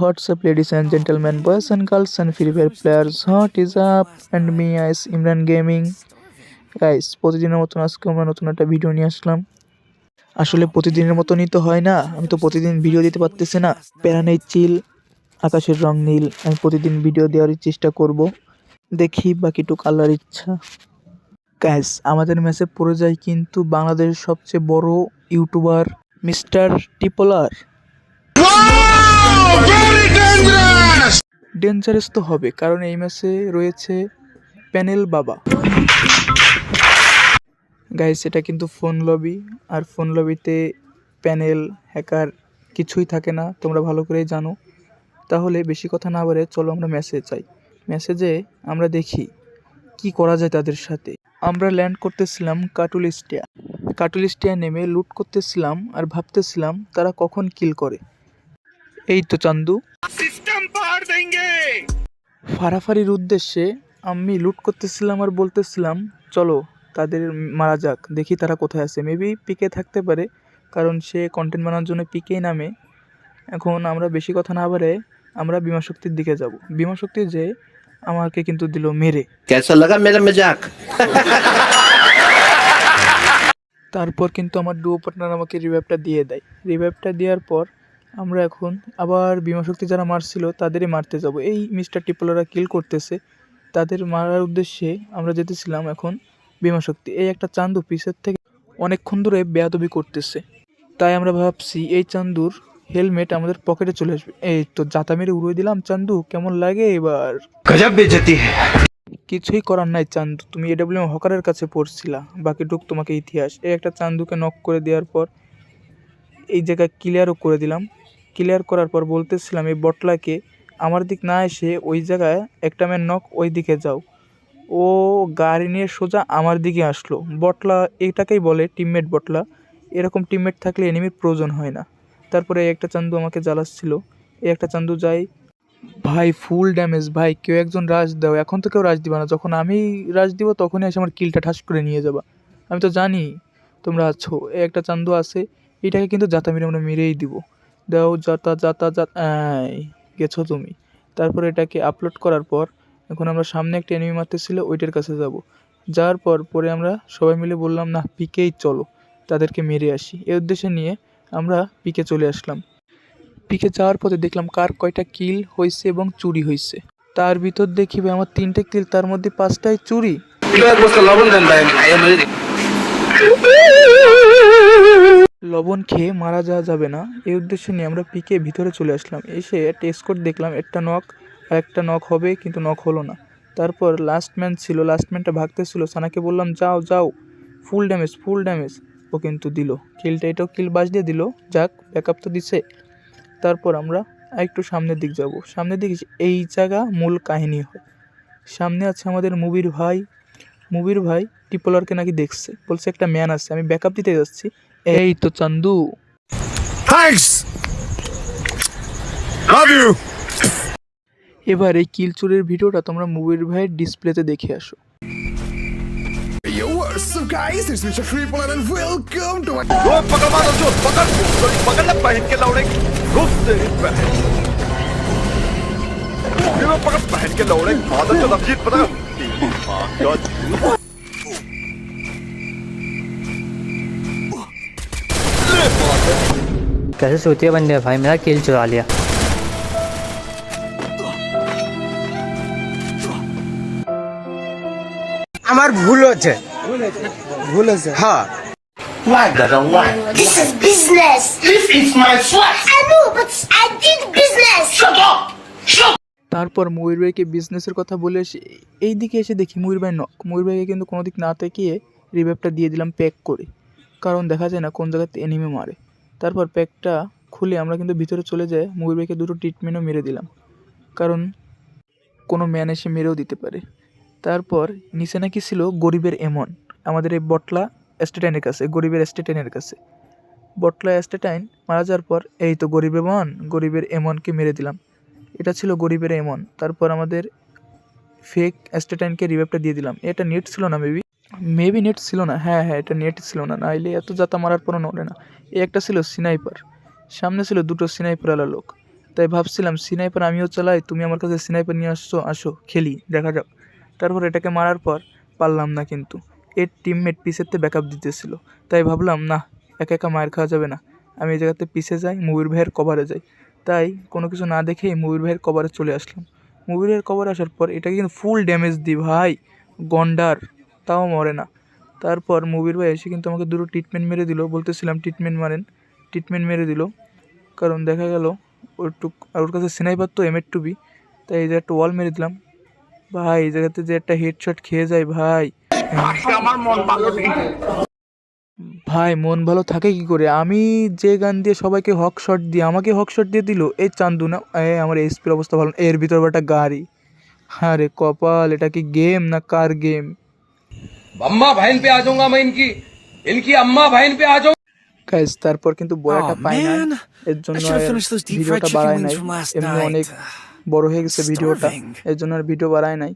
up, ladies and gentlemen, boys and girls, and Free Fire players? What is up? And me, as Imran Gaming. Guys প্রতিদিনের মতন আজকে আমরা নতুন একটা video নিয়ে আসলাম আসলে প্রতিদিনের মতনই তো হয় না আমি তো প্রতিদিন ভিডিও দিতে পারতেছি না প্যারা নেই চিল আকাশের রং নীল আমি প্রতিদিন ভিডিও দেওয়ার চেষ্টা করব দেখি বাকিটুক আল্লাহর ইচ্ছা গ্যাস আমাদের ম্যাচে পড়ে যায় কিন্তু বাংলাদেশের সবচেয়ে বড় ইউটিউবার মিস্টার টিপোলার ডেঞ্জারাস তো হবে, কারণ এই ম্যাচে রয়েছে প্যানেল বাবা। গাইস এটা কিন্তু ফোন লবি আর ফোন লবিতে প্যানেল হ্যাকার কিছুই থাকে না, তোমরা ভালো করেই জানো। তাহলে বেশি কথা না বলে চলো আমরা মেসেজ চাই মেসেজে আমরা দেখি কি করা যায় তাদের সাথে। আমরা ল্যান্ড করতেছিলাম কাটুলিস্টিয়া কাটুলিস্টিয়া নেমে লুট করতেছিলাম আর ভাবতেছিলাম তারা কখন কিল করে। এই তো চান্দু। ফাড়াফাড়ির উদ্দেশ্যে আমি লুট করতেছিলাম আর বলতেছিলাম চলো তাদের মারা যাক দেখি তারা কোথায় আছে। মেবি পিকে থাকতে পারে কারণ সে কন্টেন্ট বানানোর জন্য পিকেই নামে। এখন আমরা বেশি কথা না বাড়ে আমরা বিমা শক্তির দিকে যাব। বিমা শক্তি যে আমাকে কিন্তু দিল মেরে। ক্যাসা লাগা মেরা মেজাক তারপর কিন্তু আমার ডুও পার্টনার আমাকে রিভাইভটা দিয়ে দেয়। রিভাইভটা দেওয়ার পর আমরা এখন আবার শক্তি যারা মারছিল তাদেরই মারতে যাব। এই মিস্টার টিপলারা কিল করতেছে। তাদের মারার উদ্দেশ্যে আমরা যেতেছিলাম এখন শক্তি। এই একটা চান্দু পিসের থেকে অনেকক্ষণ ধরে বেয়াদবি করতেছে। তাই আমরা ভাবছি এই চান্দুর হেলমেট আমাদের পকেটে চলে আসবে। এই তো জাতা মেরে উড়িয়ে দিলাম চান্দু কেমন লাগে এবার? কিছুই করার নাই চান্দু তুমি এডব্লিউ হকারের কাছে পড়ছিলা। বাকিটুক তোমাকে ইতিহাস। এই একটা চান্দুকে নক করে দেওয়ার পর এই জায়গায় ক্লিয়ারও করে দিলাম। ক্লিয়ার করার পর বলতেছিলাম, এই বটলাকে আমার দিক না এসে ওই জায়গায় একটা ম্যান নক ওই দিকে যাও। ও গাড়ি নিয়ে সোজা আমার দিকে আসলো। বটলা এটাকেই বলে টিমমেট বটলা। এরকম টিমমেট থাকলে এনিমির প্রয়োজন হয় না। তারপরে একটা চান্দু আমাকে জ্বালাচ্ছিল। এই একটা চান্দু যাই, ভাই ফুল ড্যামেজ ভাই, কেউ একজন রাজ দাও। এখন তো কেউ রাজ দিবা না। যখন আমি রাজ দিব, তখনই এসে আমার কিলটা ঠাস করে নিয়ে যাবা। আমি তো জানি তোমরা আছো। এই একটা চান্দু আছে, এটাকে কিন্তু জাতা মেরে আমরা মেরেই দিব। দাও যাতা যাতা যাতা গেছো তুমি। তারপর এটাকে আপলোড করার পর, এখন আমরা সামনে একটা এনিমি মারতেছিল, ওইটার কাছে যাব। যাওয়ার পর পরে আমরা সবাই মিলে বললাম, না পিকেই চলো, তাদেরকে মেরে আসি। এই উদ্দেশ্যে নিয়ে আমরা পিকে চলে আসলাম। পিকে যাওয়ার পথে দেখলাম কার কয়টা কিল হয়েছে এবং চুরি হয়েছে তার ভিতর দেখিবে আমার তিনটে কিল তার মধ্যে পাঁচটাই চুরি। লবণ খেয়ে মারা যাওয়া যাবে না। এই উদ্দেশ্যে নিয়ে আমরা পিকে ভিতরে চলে আসলাম। এসে একটা স্কোর দেখলাম, একটা নক আর একটা নক হবে, কিন্তু নক হলো না। তারপর লাস্ট ম্যান ছিল লাস্ট ম্যানটা ভাগতেছিল সানাকে বললাম, যাও যাও ফুল ড্যামেজ ফুল ড্যামেজ ও কিন্তু দিল। কিলটা এটাও কিল বাজ দিয়ে দিল। যাক ব্যাকআপ তো দিছে। তারপর আমরা একটু সামনের দিক যাব। সামনের দিকে এই জায়গা মূল কাহিনী হয়। সামনে আছে আমাদের মুভির ভাই। মুভির ভাই টিপোলারকে নাকি দেখছে। বলছে, একটা ম্যান আছে, আমি ব্যাকআপ দিতে যাচ্ছি। এই তো চান্দু থ্যাঙ্কস লাভ ইউ এবার এই কিলচুরের ভিডিওটা তোমরা মুভির ভাইয়ের ডিসপ্লেতে দেখে আসো Yo, what's up guys? It's Mr. Triple and welcome to my... Go, pakad mato, jo, pakad, pakad na pahin ke laude, guf teri pahin. Yo, pakad pahin ke laude, mato, jo, abjit, pakad. God. कैसे सोतिया बन गया भाई मेरा किल चुरा लिया আমার ভুল হচ্ছে ভুল হচ্ছে হ্যাঁ This is business. This is my flat. I know, but I did business. Shut up. Shut তারপর ময়ূর ভাইকে বিজনেসের কথা বলে এসে এই দিকে এসে দেখি ময়ূর ভাই নক ময়ূর ভাইকে কিন্তু কোনো দিক না তাকিয়ে রিভাইভটা দিয়ে দিলাম প্যাক করে কারণ দেখা যায় না কোন জায়গাতে এনিমে মারে তারপর প্যাকটা খুলে আমরা কিন্তু ভিতরে চলে যাই ময়ূর ব্যাগে দুটো ট্রিটমেন্টও মেরে দিলাম। কারণ কোনো ম্যান এসে মেরেও দিতে পারে। তারপর নিচে নাকি ছিল গরিবের এমন। আমাদের এই বটলা স্টেটাইনের কাছে, গরিবের স্টেটাইনের কাছে। বটলা স্টেটাইন মারা যাওয়ার পর, এই তো গরিব এমন, গরিবের এমনকে মেরে দিলাম। এটা ছিল গরিবের এমন। তারপর আমাদের ফেক স্টেটাইনকে রিভাইভটা দিয়ে দিলাম। এটা নেট ছিল না মেবি মেবি নেট ছিল না। হ্যাঁ হ্যাঁ এটা নেট ছিল না। নাইলে এত যাতা মারার পরও নড়ে না। এই একটা ছিল সিনাইপার সামনে ছিল দুটো স্নাইপারওয়ালা লোক। তাই ভাবছিলাম সিনাইপার আমিও চালাই, তুমি আমার কাছে সিনাইপার নিয়ে আসছো, আসো, খেলি, দেখা যাক। তারপর এটাকে মারার পর পারলাম না কিন্তু। এর টিমমেট পিসেরতে ব্যাকআপ দিতেছিল। তাই ভাবলাম, না, একা একা মায়ের খাওয়া যাবে না। আমি এই জায়গাতে পিছে যাই মুভির ভাইয়ের কভারে যাই। তাই কোনো কিছু না দেখেই মুভির ভাইয়ের কভারে চলে আসলাম। মুভির ভাইয়ের কভারে আসার পর এটাকে কিন্তু ফুল ড্যামেজ দিই ভাই। গন্ডার। তাও মরে না। তারপর মুভির ভাই এসে কিন্তু আমাকে দুটো ট্রিটমেন্ট মেরে দিল। বলতেছিলাম ট্রিটমেন্ট মারেন ট্রিটমেন্ট মেরে দিল। কারণ দেখা গেল ওর টুক আর ওর কাছে স্নাইপার তো এম টু বি তাই এই যে একটা ওয়াল মেরে দিলাম। ভাই এই জায়গাতে যে একটা হেডশট খেয়ে যায় ভাই। ভাই মন ভালো থাকে কি করে? আমি যে গান দিয়ে সবাইকে হক শট দিয়ে আমাকে হক শট দিয়ে দিল এই চান্দু না এ আমার এসপির অবস্থা ভালো। এর ভিতর একটা গাড়ি। হ্যাঁ রে কপাল এটা কি গেম না কার গেম अम्मा बहन पे आ जाऊंगा मैं इनकी इनकी अम्मा बहन पे आ जाऊंगा গাইজ তারপর কিন্তু বয়াটা Oh, পাই না man. এর জন্য I should've R finished those deep fried ভিডিওটা chicken বাড়ায় wings নাই from last এমনি night. অনেক বড় হয়ে গেছে ভিডিওটা Starving. এর জন্য আর ভিডিও বাড়ায় নাই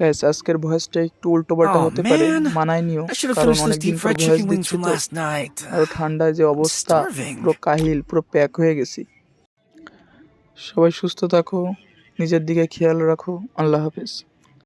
গাইজ আজকের ভয়েসটা একটু উল্টো পাল্টা Oh, হতে পারে man. মানায় নিও I should have কারণ finished those অনেকদিন deep পর fried ভয়েস chicken wings দিচ্ছি from তো last night. আর ঠান্ডায় যে অবস্থা starving. পুরো কাহিল পুরো প্যাক হয়ে গেছি সবাই সুস্থ থাকো নিজের দিকে খেয়াল রাখো আল্লাহ হাফেজ